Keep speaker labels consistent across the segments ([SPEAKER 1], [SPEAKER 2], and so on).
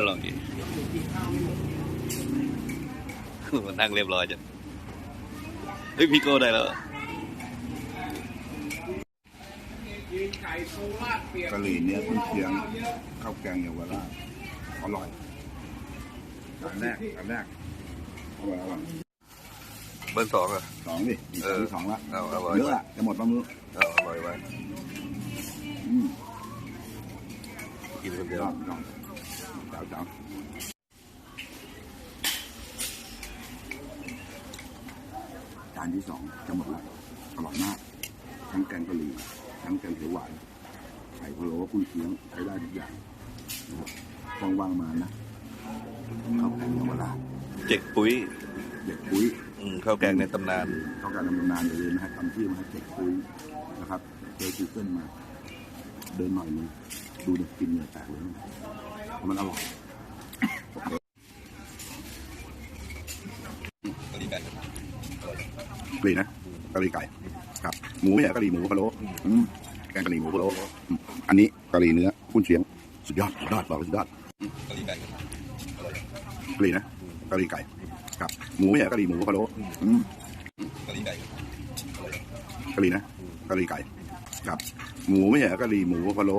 [SPEAKER 1] อร่อยมันนั่งเรียบร้อยจ้ะเฮ้ยพี่โก้ได้แล้ว
[SPEAKER 2] กะหรี่เนื้อคุณเชียงข้าวแกงเยาวราชอร่อยอันแรกอันแรกอร่อยอร่อย
[SPEAKER 1] เบอร์สองอะ
[SPEAKER 2] สองดิอีก
[SPEAKER 1] เออ
[SPEAKER 2] ที่สองละ
[SPEAKER 1] เอาเอาไว้
[SPEAKER 2] เยอะอะจะหมดปะมือ
[SPEAKER 1] เอาอร่อยไว้
[SPEAKER 2] อืม
[SPEAKER 1] กินคนเดียว
[SPEAKER 2] ยอดยอดเจ้าเจ้าจานที่สองจะหมดละอร่อยมาก ทั้งแกงกะหรี่ทั้งแกงเขียวหวานไข่พะโล้กุ้ยเชียงใช้ได้ทุกอย่างนะครับว่างๆมานะข้าวแกงเยาวราช
[SPEAKER 1] เจ็กปุ้ย
[SPEAKER 2] เด็กปุ้ย
[SPEAKER 1] อืมข้าวแกงในตำนาน
[SPEAKER 2] ต้องการดำเนินงานอย่าลืมนะฮะทำที่มาให้เด็กปุ้ยนะครับเจอกูเกิลมา เดินหน่อยนึงดูเด็กกินเหงื่อแตกเลยนะเพราะ มันอร่อยกะหรี่นะกะหรี่ไก่ครับ หมูเนี่ยกะหรี่หมูพะโล้แกงกะหรี่หมูพะโล้อันนี้กะหรี่เนื้อคุณเชียง สุดยอดสุดยอดบอกสุดยอดกะหรี่ไก่กะหรี่นะกะหรี่ไก่ครับ หมูเนี่ยกะหรี่หมูพะโล้กะหรี่นะกะรีไก่ครับหมูไม่ใช่กะหรี่หมูพะโล้กะหรี่นะกะหรี่ไก่ครับ หมูไม่ใช่กะหรี่หมูพะโล้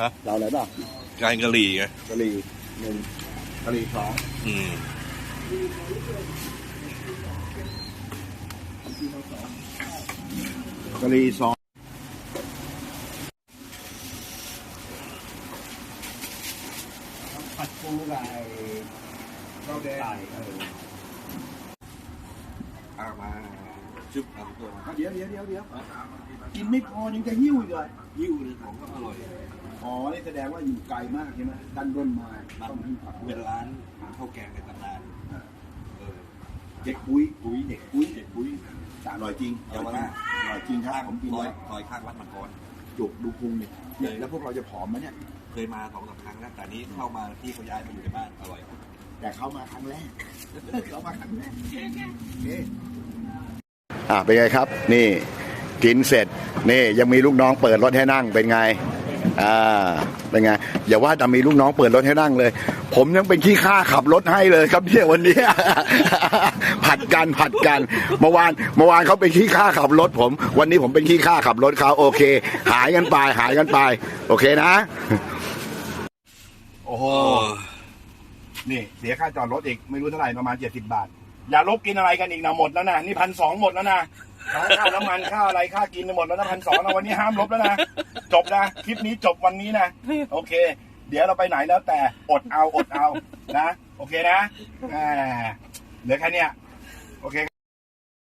[SPEAKER 1] ฮะ
[SPEAKER 2] เราอะไรบ้าง
[SPEAKER 1] แกงกะหรี่ไง
[SPEAKER 2] กะหรี่หนึ่งกะหรี่สอง
[SPEAKER 1] อืม
[SPEAKER 2] กะหรี่สองผัดปูไก่ข้าวแดง
[SPEAKER 1] เอามา จุ๊บทำตัวมา
[SPEAKER 2] เดี๋ยวเดี๋ยวเดี๋ยวเดี๋ยวกินไม่พอยังจะหิ้วอีกเลย
[SPEAKER 1] ยิ้วเลยของก็อร่อย
[SPEAKER 2] อ๋อนี่แสดงว่าอยู่ไกลมากใช่ไหมดันด้นมาต้องหิ้วผัก
[SPEAKER 1] เป็นร้านข้าวแกงในตำนานเออ
[SPEAKER 2] เด็กปุ้ยปุ้ยเด็กปุ้ยเด็กปุ้ยแต่อร่อยจริง
[SPEAKER 1] เยาวราช
[SPEAKER 2] อร่อยจริงครับผมกิน
[SPEAKER 1] ซอ
[SPEAKER 2] แล้
[SPEAKER 1] ยวซอยข้างวัดมังกร
[SPEAKER 2] จุกดูพุงเนี่ยเนี่ยแล้วพวกเราจะผอมไหมเนี่ย
[SPEAKER 1] เคยมาสองสามครั้งแล้วแต่นี้เข้ามาที่เขาย้ายมาอยู่ในบ้านอร่อย
[SPEAKER 2] แต่เขามาครั้งแรกเขามาครั้งแรก อ่าเป็นไงครับ นี่กินเสร็จนี่ยังมีลูกน้องเปิดรถให้นั่งเป็นไงอ่าเป็นไงอย่าว่าแต่มีลูกน้องเปิดรถให้นั่งเลย ผมยังเป็นขี้ข้าขับรถให้เลยครับเนี่ยวันนี้ ผัดกันผัดกันเมื่อวานเมื่อวานเขาเป็นขี้ข้าขับรถผม วันนี้ผมเป็นขี้ข้าขับรถเขาโอเค หายกันไปหายกันไป โอเคนะ โอ้โหนี่เสียค่าจอดรถอีกไม่รู้เท่าไหร่ประมาณเจ็ดสิบบาท อย่าลบกินอะไรกันอีกนะหมดแล้วนะนี่พันสองหมดแล้วนะค่าน้ำมันค่าอะไรค่ากินหมดแล้วนะพันสองนะวันนี้ห้ามลบแล้วนะจบนะคลิปนี้จบวันนี้นะโอเค เดี๋ยวเราไปไหนแล้วแต่อดเอาอดเอานะ โอเคนะแหมเหลือแค่เนี้ยโอเค